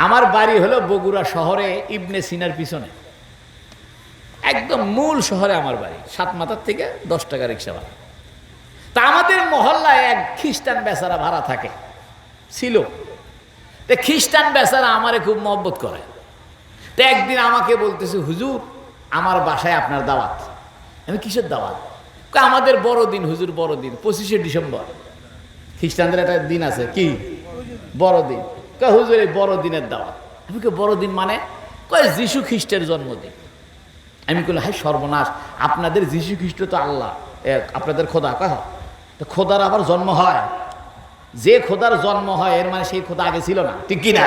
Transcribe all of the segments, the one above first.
আমার বাড়ি হলো বগুড়া শহরে ইবনে সিনার পিছনে। একদম মূল শহরে আমার বাড়ি, সাত মাথার থেকে দশ টাকা রিক্সা ভাড়া। তা আমাদের মহল্লায় এক খ্রিস্টান বেচারা ভাড়া থাকে, ছিল। তো খ্রিস্টান বেচারা আমারে খুব মহব্বত করে। তো একদিন আমাকে বলতেছে, হুজুর, আমার বাসায় আপনার দাওয়াত। আমি, কিসের দাওয়াত? আমাদের বড়দিন, হুজুর বড়দিন, পঁচিশে ডিসেম্বর। খ্রিস্টানদের একটা দিন আছে, কি? বড়দিন। কয় হুজুর, এই বড়দিনের দাওয়াত। আমি বড়দিন মানে? কয়, যিশু খ্রিস্টের জন্মদিন। আমি বললাম হ্যাঁ সর্বনাশ, আপনাদের যিশু খ্রিস্ট তো আল্লাহ আপনাদের খোদা, কয় তো খোদার আবার জন্ম হয়। যে খোদার জন্ম হয়, এর মানে সেই খোদা আগে ছিল না, ঠিক কি না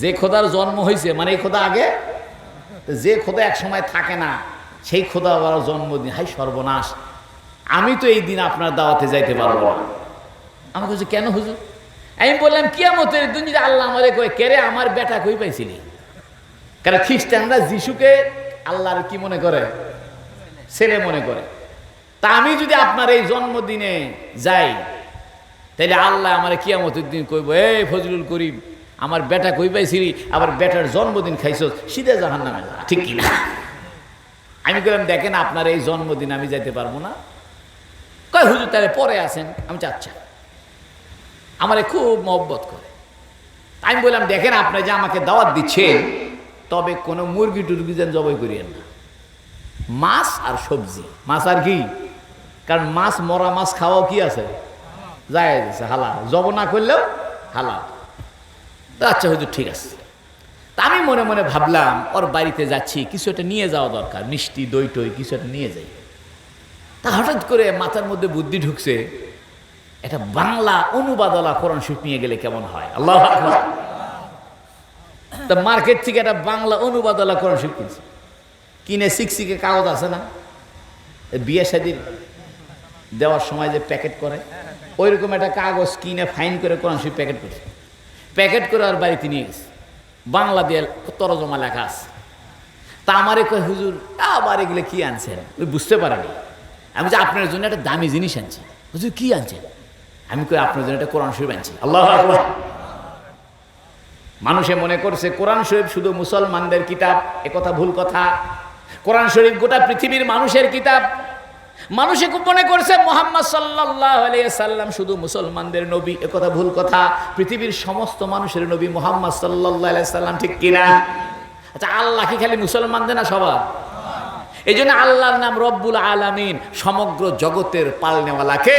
যে খোদার জন্ম হয়েছে মানে এই খোদা আগে? যে খোদা এক সময় থাকে না, সেই খোদা আবার জন্মদিন হাই সর্বনাশ। আমি তো এই দিন আপনার দাওয়াতে যাইতে পারব না। আমাকে কেন হুজুর? আমি বললাম, কিয়ামতের দিন যদি আল্লাহ আমারে কয় কেরে আমার বেটা কই পাইছিলি? কারণ খ্রিস্টানরা যিশুকে আল্লাহর কি মনে করে? ছেলে মনে করে। তা আমি যদি আপনার এই জন্মদিনে যাই তাহলে আল্লাহ আমার কিয়ামতের দিন কইব, এই ফজলুল করিম, আমার বেটা কই পাইছিলি? আবার বেটার জন্মদিন খাইছ সিধে জাহান নামে ঠিক কিনা? আমি বললাম দেখেন, আপনার এই জন্মদিন আমি যাইতে পারব না। কয়, হুজুর, তাহলে পরে আসেন, আমি চাচ্ছা আমারে খুব মহব্বত করে। আমি বললাম, দেখেন আপনি যে আমাকে দাওয়াত দিচ্ছেন, তবে কোনো মুরগি টুরগি যেন জবাই করিয়েন না। মাছ আর সবজি। মাছ আর কি? কারণ মাছ, মরা মাছ খাওয়াও কি আছে? যায় আছে হালা জব না করলেও হালা আচ্ছা হয়তো ঠিক আছে। তা আমি মনে মনে ভাবলাম, ওর বাড়িতে যাচ্ছি, কিছু একটা নিয়ে যাওয়া দরকার। মিষ্টি দই টই কিছু একটা নিয়ে যাই। তা হঠাৎ করে মাথার মধ্যে বুদ্ধি ঢুকছে একটা বাংলা অনুবাদলা কোরআন শরীফ নিয়ে গেলে কেমন হয়? আল্লাহ তা মার্কেট থেকে একটা বাংলা অনুবাদলা কোরআন শরীফ কিনছে। কিনে সিকসিকে কাগজ আছে না? বিয়ে শাদির দেওয়ার সময় যে প্যাকেট করে ওই রকম একটা কাগজ কিনে ফাইন করে কোরআন শরীফ প্যাকেট করছে। প্যাকেট করে আর বাড়িতে নিয়ে গেছে। বাংলা দিয়ে তরজমা লেখা আছে। তা আমারে কয়, হুজুর, আবার এগুলো কি আনছেন? ওই বুঝতে পারেনি। আমি যে আপনার জন্য একটা দামি জিনিস আনছি। হুজুর, কি আনছেন? আমি কই আপনার জন্য একটা কোরআন শরীফ আনছি। আল্লাহ মানুষে মনে করছে কোরআন শরীফ শুধু মুসলমানদের কিতাব একথা ভুল কথা। কোরআন শরীফ গোটা পৃথিবীর মানুষের কিতাব। মানুষে খুব মনে করছে মোহাম্মদ সাল্লাহ সাল্লাম শুধু মুসলমানদের নবী একথা ভুল কথা। পৃথিবীর সমস্ত মানুষের নবী মোহাম্মদ সাল্লাহ সাল্লাম ঠিক কিনা? আচ্ছা আল্লাহ কি খালি মুসলমানদের না সবার? এই জন্য আল্লাহর নাম রব্বুল আলামিন সমগ্র জগতের পালনেওয়ালাকে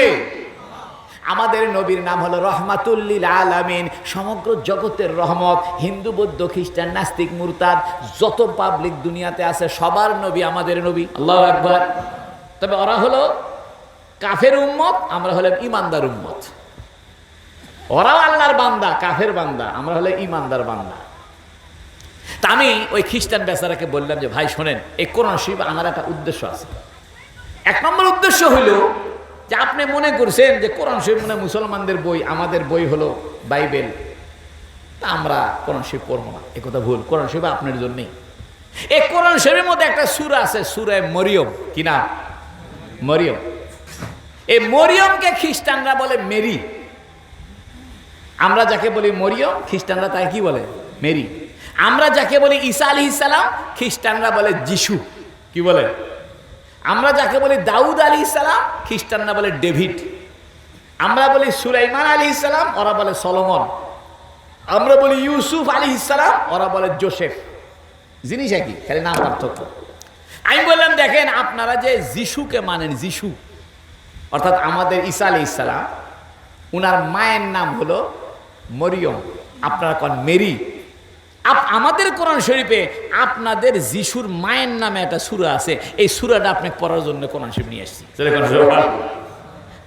আমাদের নবীর নাম হলো রহমাতুল্লিল আলামিন। সমগ্র জগতের রহমত, হিন্দু, বৌদ্ধ, খ্রিস্টান, নাস্তিক, মুরতাদ, যত পাবলিক দুনিয়াতে আছে, সবার নবী আমাদের নবী। আল্লাহ একবার তবে ওরা হলো কাফের উম্মত, আমরা হলাম ইমানদার উম্মত। ওরাও আল্লাহর বান্দা, কাফের বান্দা, আমরা হলে ইমানদার বান্দা। তা আমি ওই খ্রিস্টান বেচারাকে বললাম যে, ভাই, শোনেন, এই কোরআন শরীফ আমার একটা উদ্দেশ্য আছে। এক নম্বর উদ্দেশ্য হইল যে আপনি মনে করছেন যে কোরআন শরীফ মানে মুসলমানদের বই, আমাদের বই হলো বাইবেল। তা আমরা কোরআন শরীফ পড়ব না। এ কথা ভুল। কোরআন শরীফ আপনার জন্যই এই কোরআন শরীফের মধ্যে একটা সুর আছে সুরে মরিয়ম। কি না মরিয়ম। এই মরিয়মকে খ্রিস্টানরা বলে মেরি। আমরা যাকে বলি মরিয়ম, খ্রিস্টানরা তাই কি বলে? মেরি। আমরা যাকে বলি ঈসা আলী ইসালাম খ্রিস্টানরা বলে যিশু। কি বলে? আমরা যাকে বলি দাউদ আলী ইসালাম খ্রিস্টানরা বলে ডেভিড। আমরা বলি সুলাইমান আলী ইসালাম ওরা বলে সলোমন। আমরা বলি ইউসুফ আলী ইসালাম ওরা বলে জোসেফ। জিনিস একই, খালি নাম পার্থক্য। আমি বললাম, দেখেন, আপনারা যে যিশুকে মানেন, যিশু, অর্থাৎ আমাদের ঈসা আলী ইসালাম উনার মায়ের নাম হলো মরিয়ম। আপনারা কন মেরি। আপ আমাদের কোরআন শরীফে আপনাদের যিশুর মায়ের নামে একটা সুরা আছে। এই সুরাটা আপনি পড়ার জন্য কোরআন শরীফ নিয়ে আসছি।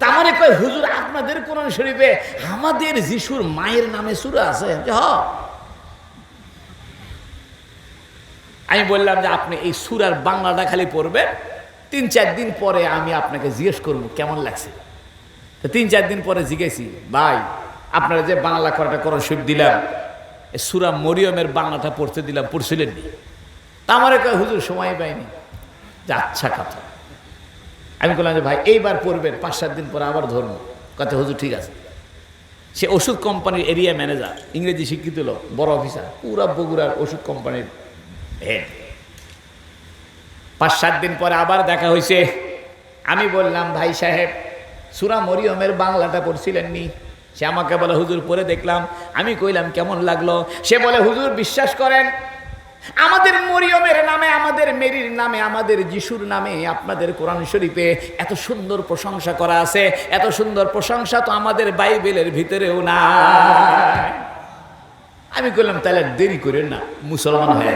তার মানে কয় হুজুর আপনাদের কোরআন শরীফে আমাদের যিশুর মায়ের নামে সুরা আছে? যে হ। আমি বললাম যে আপনি এই সুরার বাংলাটা খালি পড়বেন। তিন চার দিন পরে আমি আপনাকে জিজ্ঞেস করব কেমন লাগছে? তো তিন চার দিন পরে জিজ্ঞেসি ভাই আপনারা যে বাংলা করাটা কোরআন শরীফ দিলাম সুরা মরিয়মের বাংলাটা পড়তে দিলাম, পড়ছিলেন নি? তা আমার কয়, হুজুর, সময় পাইনি। যে আচ্ছা কথা। আমি বললাম যে, ভাই, এইবার পড়বেন, পাঁচ সাত দিন পরে আবার ধরুন কথা হুজুর, ঠিক আছে। সে ওষুধ কোম্পানির এরিয়া ম্যানেজার, ইংরেজি শিক্ষিত লোক, বড় অফিসার, পুরা বগুড়ার ওষুধ কোম্পানির হেড পাঁচ সাত দিন পরে আবার দেখা হয়েছে আমি বললাম, ভাই সাহেব, সুরা মরিয়মের বাংলাটা পড়ছিলেন নি? সে আমাকে বলে, হুজুর পরে দেখলাম। আমি কইলাম, কেমন লাগল? সে বলে, হুজুর, বিশ্বাস করেন, আমাদের মরিয়মের নামে, আমাদের মেরির নামে, আমাদের যিশুর নামে, আপনাদের কোরআন শরীফে এত সুন্দর প্রশংসা করা আছে। এত সুন্দর প্রশংসা তো আমাদের বাইবেলের ভিতরেও না আমি কইলাম, তাহলে দেরি করেন না, মুসলমান হয়ে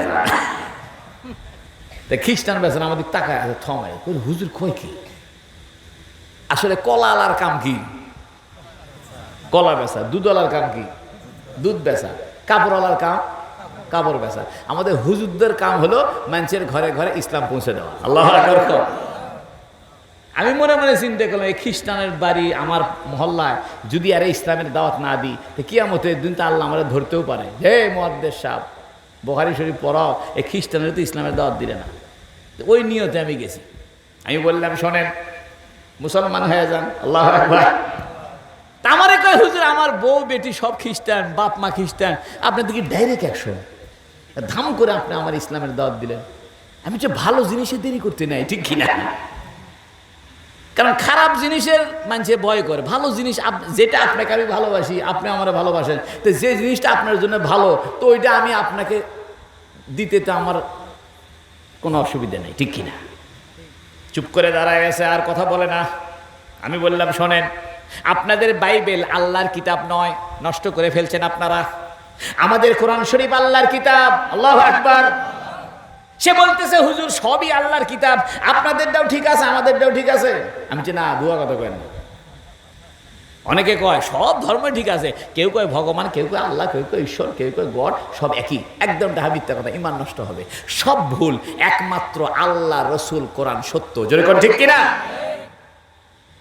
তা খ্রিস্টান বেছেন আমাদের টাকা থমায়। হুজুর, কয় কি? আসলে কলাল আর কাম কি? কলা বেচা, দুধওয়ালার কাম কি? দুধ বেচা। কাপড়ওয়ালার কাম? কাপড় বেচা। আমাদের হুজুরদের কাম হলো মানুষের ঘরে ঘরে ইসলাম পৌঁছে দেওয়া। আল্লাহ আমি মনে মনে চিন্তা করলাম, এই খ্রিস্টানের বাড়ি আমার মহল্লায় যদি আরে ইসলামের দাওয়াত না দিই, তো কিয়ামতের দিন তো আল্লাহ আমরা ধরতেও পারে। হে মহাদ্দেশ সাহ বোহারি শরীফ পড়াও, এই খ্রিস্টানের তো ইসলামের দাওয়াত দিলে না। ওই নিয়তে আমি গেছি। আমি বললাম, শোনেন, মুসলমান হয়ে যান, আল্লাহ তা আমারে কয়, হুজুর, আমার বউ, বেটি সব খ্রিস্টান, বাপ মা খ্রিস্টান। আপনার দিকে ডাইরেক্ট একশো ধাম করে আপনি আমার ইসলামের দাওয়াত দিলেন। আমি যে ভালো জিনিসে দেরি করতে নাই, ঠিক কিনা কারণ খারাপ জিনিসের মানুষে ভয় করে। ভালো জিনিস যেটা আপনাকে আমি ভালোবাসি, আপনি আমার ভালোবাসেন। তো যে জিনিসটা আপনার জন্য ভালো, তো ওইটা আমি আপনাকে দিতে তো আমার কোনো অসুবিধা নেই, ঠিক কিনা চুপ করে দাঁড়ায় গেছে, আর কথা বলে না। আমি বললাম, শোনেন আপনাদের বাইবেল আল্লাহর কিতাব নয়। নষ্ট করে ফেলছেন আপনারা। আমাদের কোরআন শরীফ আল্লাহর কিতাব। আল্লাহ আকবার। সে বলতেছে, হুজুর, সবই আল্লাহর কিতাব। আপনাদেরটাও ঠিক আছে, আমাদেরটাও ঠিক আছে। আমি যে না, দুয়া কথা কেন অনেকে কয়, সব ধর্ম ঠিক আছে। কেউ কয়, ভগবান, কেউ কয়, আল্লাহ, কেউ কয়, ঈশ্বর, কেউ কয়, গড, সব একই। একদম ডাহা কথা ইমান নষ্ট হবে। সব ভুল, একমাত্র আল্লাহ, রসুল, কোরআন সত্য। জোরে কোন ঠিক কিনা?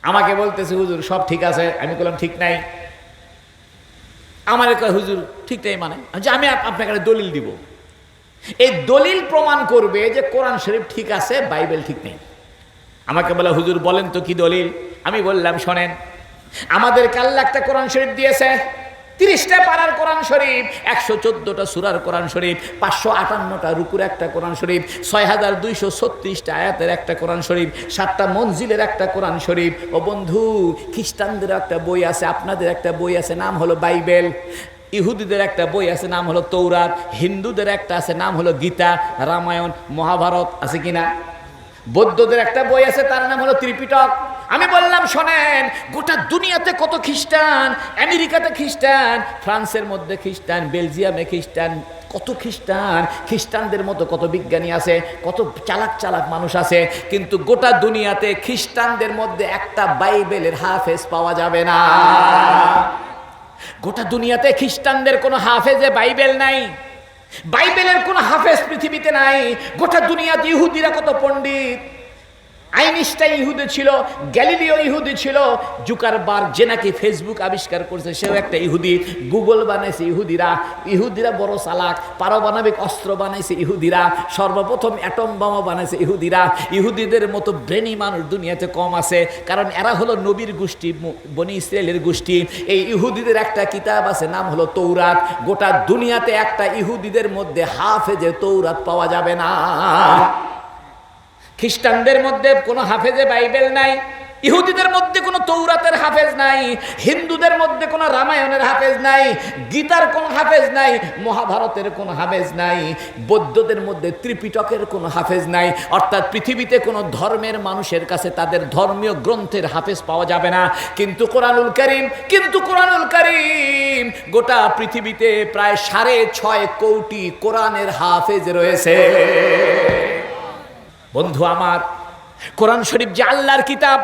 আমাকে বলতেছে, হুজুর, সব ঠিক আছে? আমি বললাম, ঠিক নাই। আমার হুজুর, ঠিক নাই মানে? যে আমি আপনাকে দলিল দিব। এই দলিল প্রমাণ করবে যে কোরআন শরীফ ঠিক আছে, বাইবেল ঠিক নেই। আমাকে বলে, হুজুর, বলেন তো কি দলিল? আমি বললাম, শোনেন আমাদের কাল্লা একটা কোরআন শরীফ দিয়েছে। তিরিশটা পাড়ার কোরআন শরীফ, একশো চোদ্দোটা সুরার কোরআন শরীফ, পাঁচশো আটান্নটা রুকুর একটা কোরআন শরীফ, ছয় হাজার দুইশো ছত্রিশটা আয়াতের একটা কোরআন শরীফ, সাতটা মঞ্জিলের একটা কোরআন শরীফ। ও বন্ধু, খ্রিস্টানদের একটা বই আছে, আপনাদের একটা বই আছে, নাম হলো বাইবেল। ইহুদিদের একটা বই আছে, নাম হলো তৌরাত। হিন্দুদের একটা আছে, নাম হলো গীতা, রামায়ণ, মহাভারত, আছে কিনা? বৌদ্ধদের একটা বই আছে, তার নাম হলো ত্রিপিটক। আমি বললাম, শোনেন, গোটা দুনিয়াতে কত খ্রিস্টান, আমেরিকাতে খ্রিস্টান, ফ্রান্সের মধ্যে খ্রিস্টান, বেলজিয়ামে খ্রিস্টান, কত খ্রিস্টান, খ্রিস্টানদের মতো কত বিজ্ঞানী আছে, কত চালাক চালাক মানুষ আছে, কিন্তু গোটা দুনিয়াতে খ্রিস্টানদের মধ্যে একটা বাইবেলের হাফেজ পাওয়া যাবে না। গোটা দুনিয়াতে খ্রিস্টানদের কোনো হাফেজে বাইবেল নাই, বাইবেলের কোনো হাফেজ পৃথিবীতে নাই, গোটা দুনিয়াতে ইহুদিরা কত পণ্ডিত আইনস্টাইন ইহুদি ছিল, গ্যালিলিও ইহুদি ছিল জুকারবার যে নাকি ফেসবুক আবিষ্কার করছে, সেও একটা ইহুদি, গুগল বানাইছে ইহুদিরা ইহুদিরা বড় চালাক, পারমাণবিক অস্ত্র বানাইছে ইহুদিরা, সর্বপ্রথম অ্যাটম বোমা বানাইছে ইহুদিরা, ইহুদিদের মতো ব্রেনি মানুষ দুনিয়াতে কম আছে, কারণ এরা হলো নবীর গোষ্ঠী বনি ইসরায়েলের গোষ্ঠী। এই ইহুদিদের একটা কিতাব আছে, নাম হলো তৌরাত, গোটা দুনিয়াতে একটা ইহুদিদের মধ্যে হাফেজে তৌরাত পাওয়া যাবে না। খ্রিস্টানদের মধ্যে কোনো হাফেজে বাইবেল নাই, ইহুদিদের মধ্যে কোনো তৌরাতের হাফেজ নাই, হিন্দুদের মধ্যে কোনো রামায়ণের হাফেজ নাই, গীতার কোনো হাফেজ নাই, মহাভারতের কোনো হাফেজ নাই, বৌদ্ধদের মধ্যে ত্রিপিটকের কোনো হাফেজ নাই, অর্থাৎ পৃথিবীতে কোনো ধর্মের মানুষের কাছে তাদের ধর্মীয় গ্রন্থের হাফেজ পাওয়া যাবে না। কিন্তু কোরআনুল করিম, কিন্তু কোরআনুল করিম গোটা পৃথিবীতে প্রায় সাড়ে ছয় কোটি কোরআনের হাফেজ রয়েছে। বন্ধু আমার, কোরআন শরীফ যে আল্লাহর কিতাব,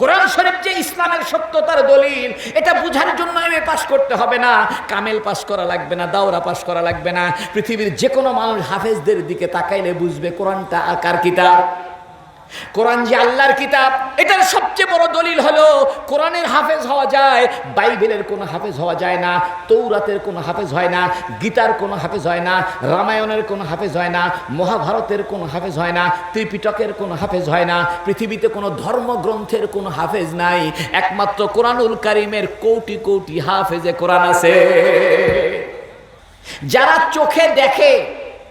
কোরআন শরীফ যে ইসলামের সত্যতার দলিল, এটা বুঝার জন্য এম পাস করতে হবে না। কামেল পাস করা লাগবে না, দাওরা পাস করা লাগবে না। পৃথিবীর যে কোনো মানুষ হাফেজদের দিকে তাকাইলে বুঝবে কোরআনটা আকার কিতাব। কোরআন যে আল্লাহর কিতাব, এটার সবচেয়ে বড় দলিল হলো, কোরআনের হাফেজ হওয়া যায়, বাইবেলের কোনো হাফেজ হওয়া যায় না, তৌরাতের কোনো হাফেজ হয় না, গীতার কোনো হাফেজ হয় না, রামায়ণের কোনো হাফেজ হয় না, মহাভারতের কোনো হাফেজ হয় না, ত্রিপিটকের কোনো হাফেজ হয় না, পৃথিবীতে কোনো ধর্মগ্রন্থের কোনো হাফেজ নাই, একমাত্র কোরআনুল কারিমের কোটি কোটি হাফেজে কোরআন আছে। যারা চোখে দেখে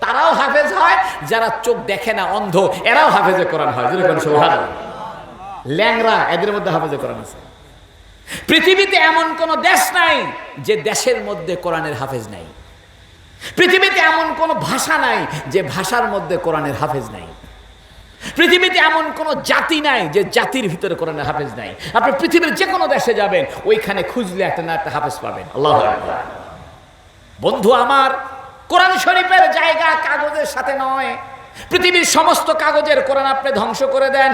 তারাও হাফেজ হয়, যারা চোখ দেখে না, অন্ধ, এরাও হাফেজে কোরআন হয়। ল্যাংরা এদের মধ্যে হাফেজে কোরআন আছে। পৃথিবীতে এমন কোন দেশ নাই যে দেশের মধ্যে কোরআনের হাফেজ নাই। পৃথিবীতে এমন কোন ভাষা নাই যে ভাষার মধ্যে কোরআনের হাফেজ নাই। পৃথিবীতে এমন কোন জাতি নাই যে জাতির ভিতরে কোরআনের হাফেজ নাই। আপনি পৃথিবীর যে কোনো দেশে যাবেন, ওইখানে খুঁজলে একটা না একটা হাফেজ পাবেন। আল্লাহ। বন্ধু আমার কোরআন শরীফের জায়গা কাগজের সাথে নয়। পৃথিবীর সমস্ত কাগজের কোরআন আপনি ধ্বংস করে দেন,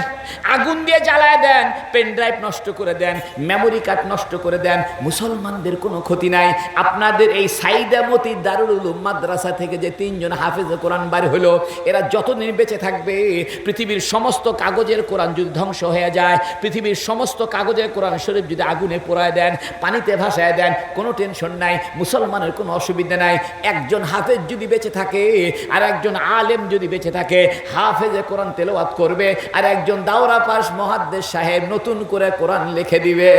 আগুন দিয়ে জ্বালায় দেন, পেন ড্রাইভ নষ্ট করে দেন, মেমোরি কার্ড নষ্ট করে দেন, মুসলমানদের কোনো ক্ষতি নাই। আপনাদের এই সাইদামতি দারুল উলুম মাদ্রাসা থেকে যে তিনজন হাফেজ কোরআন বার হলো, এরা যতদিন বেঁচে থাকবে, পৃথিবীর সমস্ত কাগজের কোরআন যদি ধ্বংস হয়ে যায়, পৃথিবীর সমস্ত কাগজের কোরআন শরীফ যদি আগুনে পোড়ায় দেন, পানিতে ভাসায় দেন, কোনো টেনশন নাই, মুসলমানের কোনো অসুবিধা নাই। একজন হাফেজ যদি বেঁচে থাকে আর একজন আলেম যদি বেঁচে থাকে হাফেজে কোরআন তেলাওয়াত করবে আর একজন দাওরা পাশ মহাদ্দেশ সাহেব নতুন করে কোরআন লিখে দিবে।